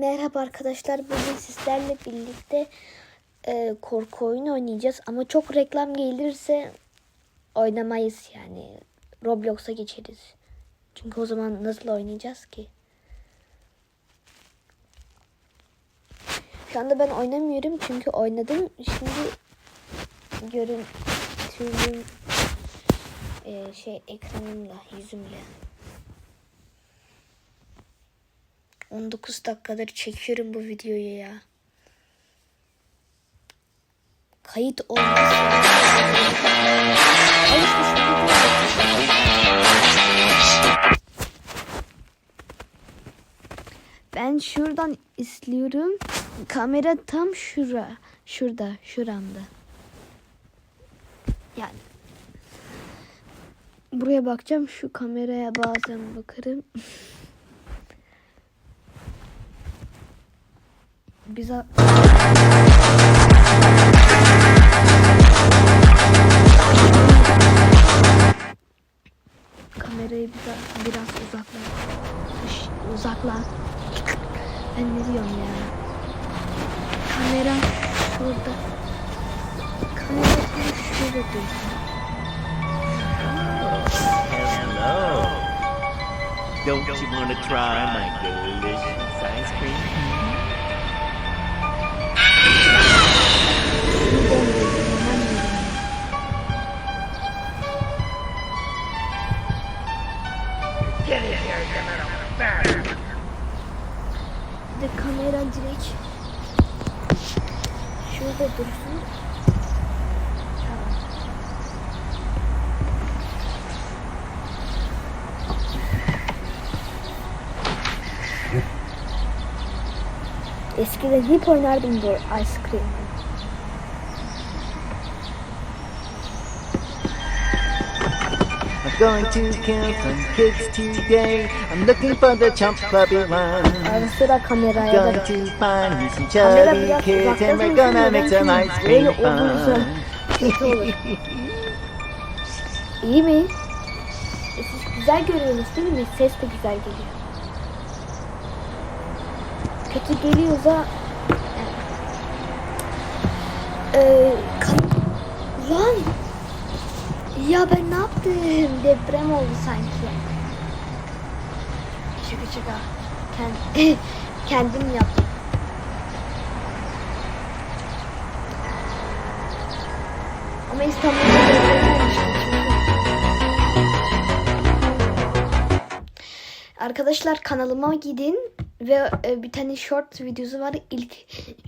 Merhaba arkadaşlar. Bugün sizlerle birlikte e, korku oyunu oynayacağız. Ama çok reklam gelirse oynamayız yani. Roblox'a geçeriz. Çünkü o zaman nasıl oynayacağız ki? Şu anda ben oynamıyorum çünkü oynadım. Şimdi görüntümün e, şey ekranımla, yüzümle. 19 dakikadır çekiyorum bu videoyu ya. Kayıt olmaz. Ben şuradan izliyorum. Kamera tam şura. Şurada, şuramda. Yani buraya bakacağım. Şu kameraya bazen bakarım. Bize kamerayı biraz, biraz uzakla. Uzakla. Ben ne diyorum ya? Kamera şurada. Kamera şurada dursun. Don't you want try my delicious ice cream? Bir de kamera direkt şurada dursun. Eskiden hep oynardım bu ice cream. Going to kill some kids today. I'm looking for the chump puppy one. Ara sıra kameraya Going to find me some chubby kids and we're gonna make some ice cream fun. İyi mi? E siz güzel görüyorsunuz değil mi? Ses de güzel geliyor. Kötü geliyorsa Eee kan- Lan Ya ben ne yaptım? Deprem oldu sanki. Şaka şaka. Kend- kendim yaptım. Ama İstanbul'da. Arkadaşlar kanalıma gidin ve e, bir tane short videosu var. İlk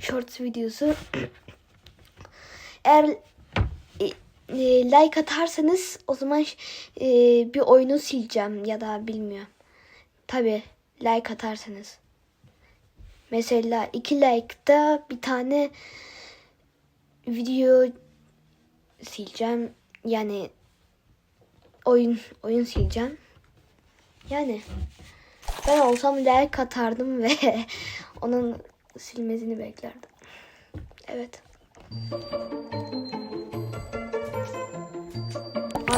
short videosu. Eğer e, like atarsanız o zaman e, bir oyunu sileceğim ya da bilmiyorum. Tabi like atarsanız. Mesela iki like'da bir tane video sileceğim. Yani oyun oyun sileceğim. Yani ben olsam like atardım ve onun silmesini beklerdim. Evet.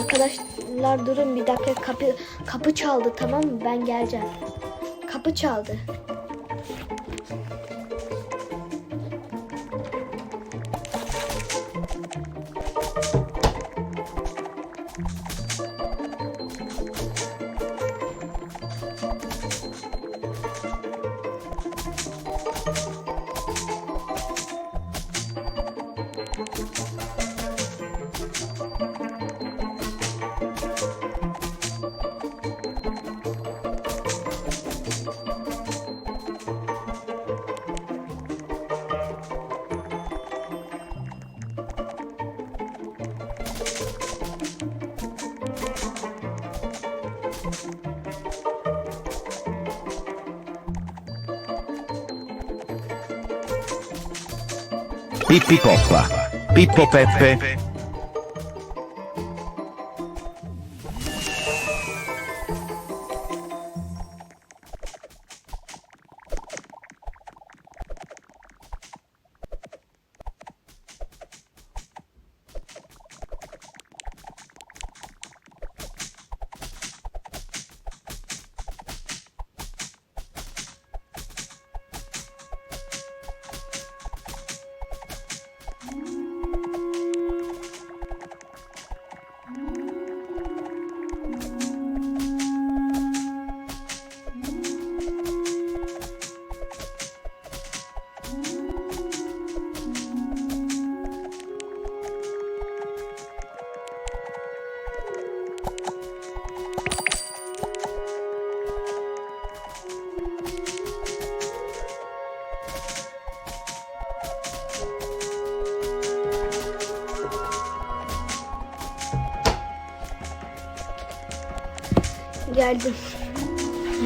Arkadaşlar durun bir dakika kapı kapı çaldı tamam mı? Ben geleceğim. Kapı çaldı. Pippi Poppa, Pippo Peppe, Geldim.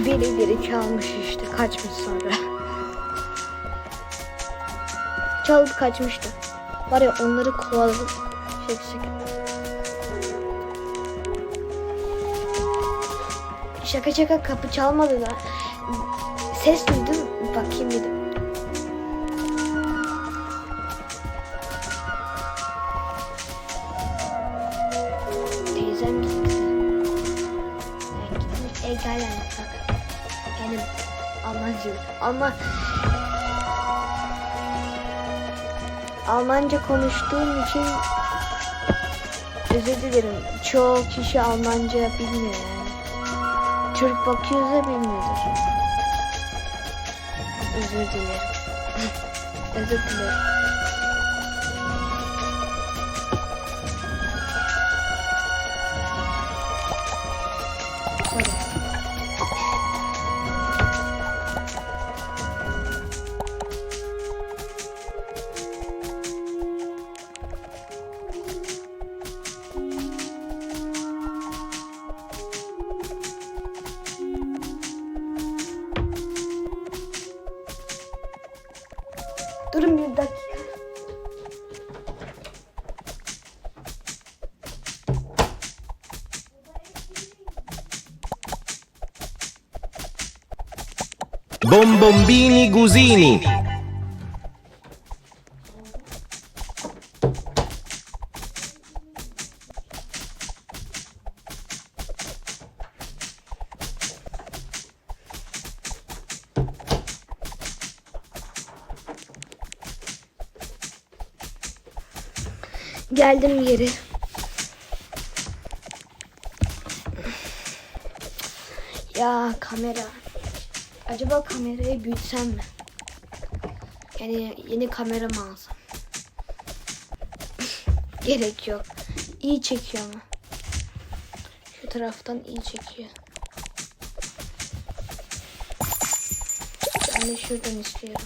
Biri biri çalmış işte. Kaçmış sonra. Çalıp kaçmıştı. Var ya onları kovaladım. Şaka şaka. Şaka şaka kapı çalmadı da. Ses duydum. Bakayım dedim. Gel yani bak. Yani Almanca. Alman Almanca konuştuğum için özür dilerim. Çoğu kişi Almanca bilmiyor yani. Türk bakıyoruz da bilmiyordur. Özür dilerim. özür dilerim. Bombombini Gusini. Geldim geri. Ya kamera. Acaba kamerayı büyütsem mi? Yani yeni kamera mı alsam? Gerek yok. İyi çekiyor ama. Şu taraftan iyi çekiyor. Ben de şuradan istiyorum.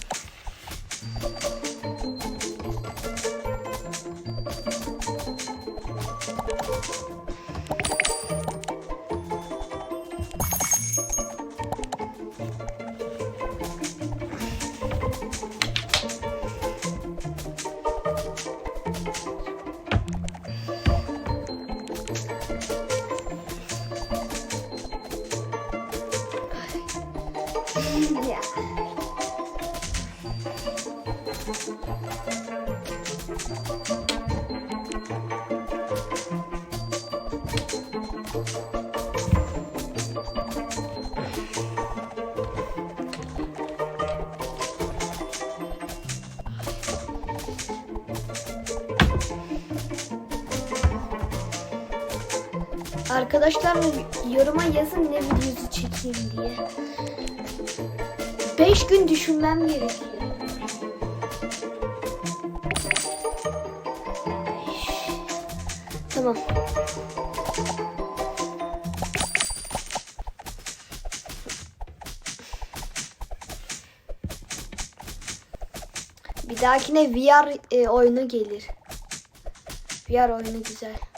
Arkadaşlar yoruma yazın ne videosu çekeyim diye. 5 gün düşünmem gerekiyor. Tamam. Bir dahakine VR e, oyunu gelir. VR oyunu güzel.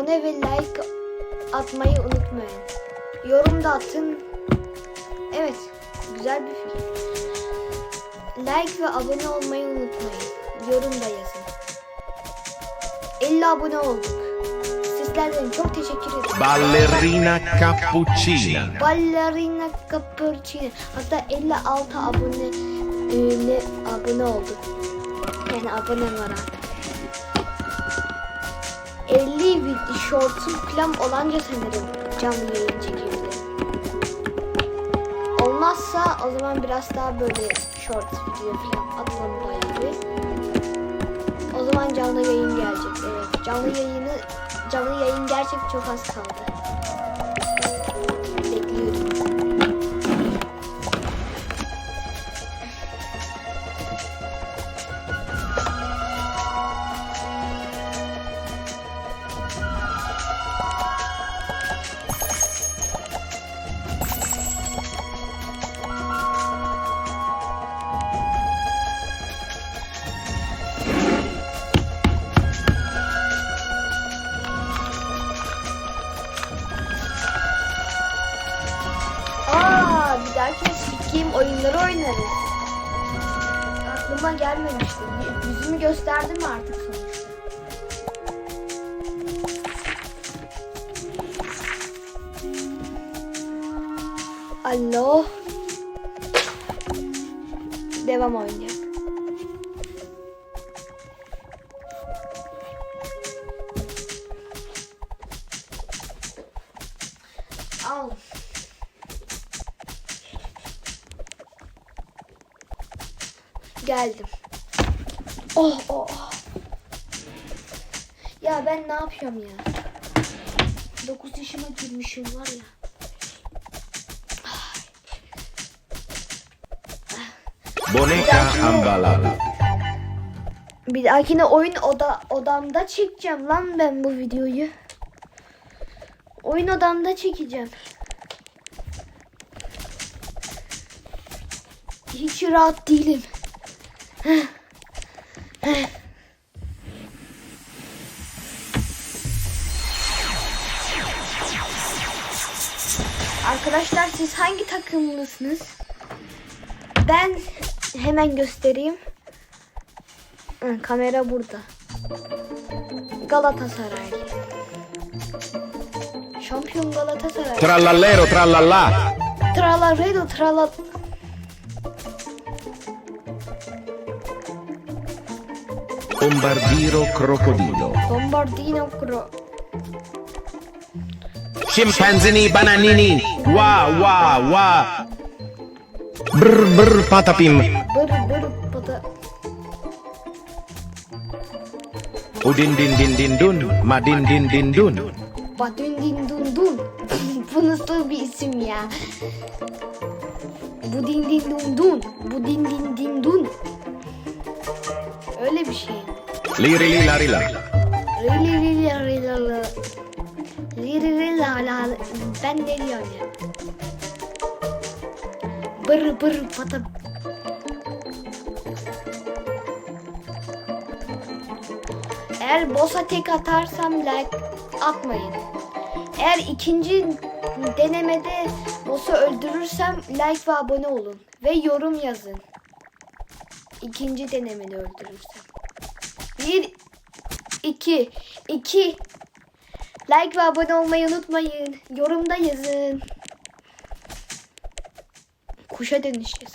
Abone ve like atmayı unutmayın. Yorum da atın. Evet, güzel bir fikir. Like ve abone olmayı unutmayın. Yorum da yazın. 50 abone olduk. Sizlerden çok teşekkür ederim. Ballerina cappuccina. Ballerina Cappuccino. Hatta 56 abone e, ne abone olduk. Yani abone var artık. 50 video shorts'um falan olanca sanırım canlı yayın çekebilirim. Olmazsa o zaman biraz daha böyle short video falan atalım bayağı. O zaman canlı yayın gelecek. Evet canlı yayını canlı yayın gerçek çok az kaldı. Oynarız. Aklıma gelmemişti. Yüzümü gösterdim artık sonuçta. Alo. Devam oynayalım. Geldim. Oh oh. oh. Ya ben ne yapıyorum ya? 9 yaşıma girmişim var ya. Boneca ambalada. Bir dahakine oyun oda odamda çekeceğim lan ben bu videoyu. Oyun odamda çekeceğim. Hiç rahat değilim. Arkadaşlar siz hangi takımlısınız? Ben hemen göstereyim. Hı, kamera burada. Galatasaray. Şampiyon Galatasaray. Trallallero trallallà. Tralaredo trala... Bombardiro crocodilo. Bombardino Cro... Scimpanzini bananini. Wa wa wa. Brr brr patapim. Bır bır bıdı. Udin din din din dun. Madin din din dun. Badün din dun dun. Bu nasıl bir isim ya? Bu din din dun dun. Bu din din din Liri li lari la. Rili rili rili rili. Rili rili la la. Ben ne diyorum ya? Bır bır pata. Eğer boss'a tek atarsam like atmayın. Eğer ikinci denemede boss'u öldürürsem like ve abone olun. Ve yorum yazın. İkinci denemede öldürürsem. Bir, iki, iki. Like ve abone olmayı unutmayın. Yorumda yazın. Kuşa dönüşeceğiz.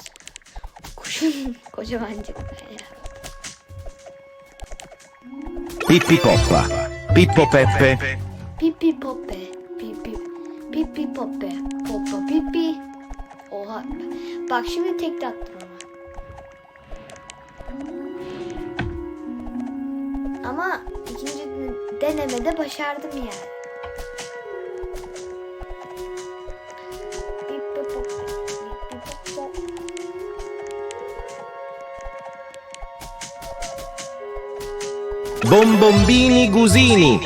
Kuşun kocamancık. Pippi poppa. Pippo Peppe. Pipi poppe. Pipi. Pipi poppe. Poppa pipi. Oha. Bak şimdi tek attım ama. İkinci denemede başardım yani. Bombombini gusini.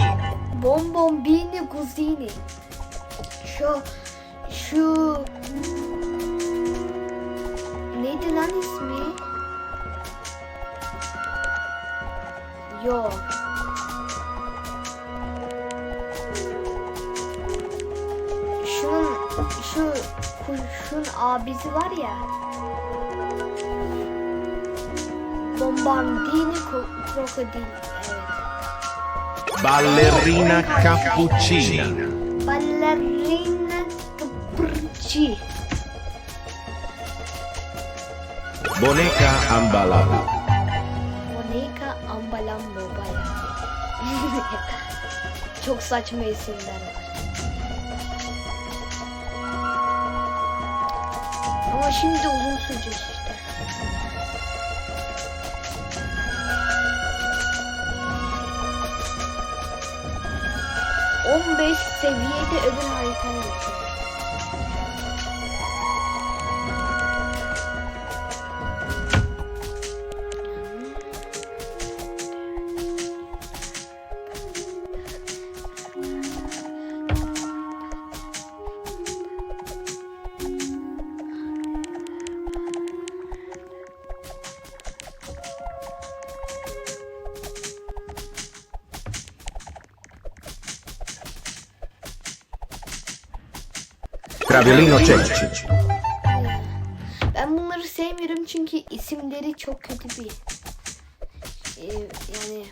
Bombombini Guzini. Şu şu Yok. Şunun şu kuşun abisi var ya. Bombardini kro- krokodil. Evet. Ballerina cappuccina. Ballerina Capricci. Boneca ambalada. Çok saçma isimler var. Ama şimdi uzun sürecek işte. On beş seviyede öbür haritaya geçiyor. Traviolino cecci. Ben bunları sevmiyorum. çok kötü bir e, yani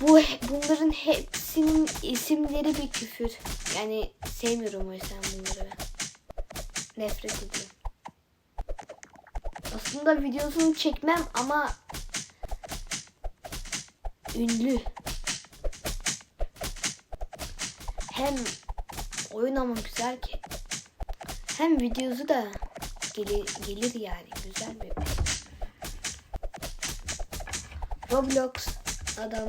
bu bunların hepsinin isimleri bir küfür. Yani sevmiyorum o yüzden bunları. Nefret ediyorum. Aslında videosunu çekmem ama ünlü. Hem oyun ama güzel ki. Hem videosu da gelir, gelir yani güzel bir Roblox adam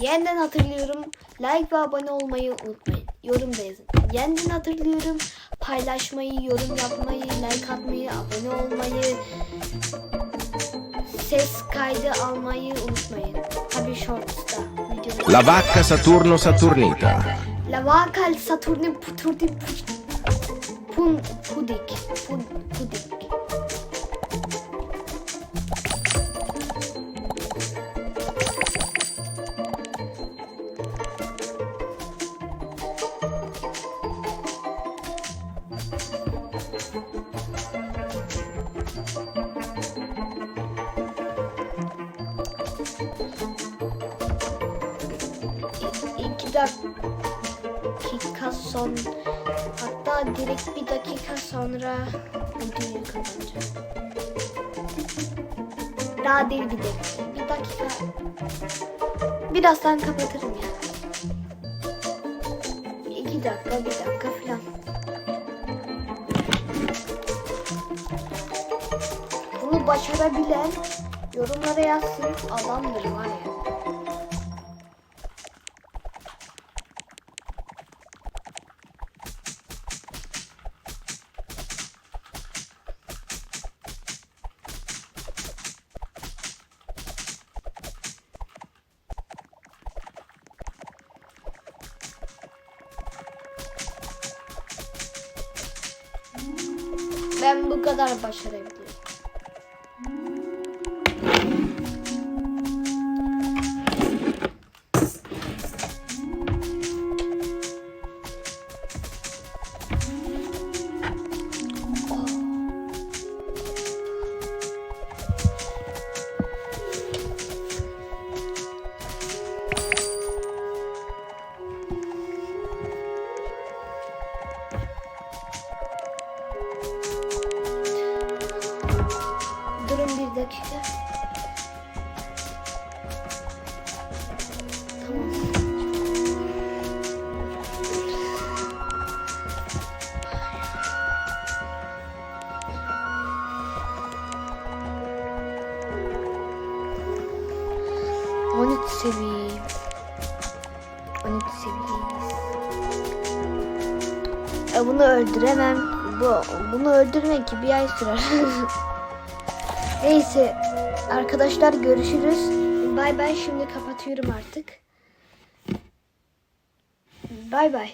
Yeniden hatırlıyorum. Like ve abone olmayı unutmayın. Yorum da yazın. Yeniden hatırlıyorum. Paylaşmayı, yorum yapmayı, like atmayı, abone olmayı, ses kaydı almayı unutmayın. La vacca Saturno Saturnita. La vacca al Saturno Putruti Pudic. Pudic. Son hatta direkt bir dakika sonra videoyu kapatacağım. Daha değil bir dakika. Bir dakika. Birazdan kapatırım ya. İki dakika, bir dakika falan. Bunu başarabilen yorumlara yazsın. Adamdır var ya. Ben bu kadar başarabilirim. Öldüremem. Bu, bunu öldürmek ki bir ay sürer. Neyse arkadaşlar görüşürüz. Bay bay şimdi kapatıyorum artık. Bay bay.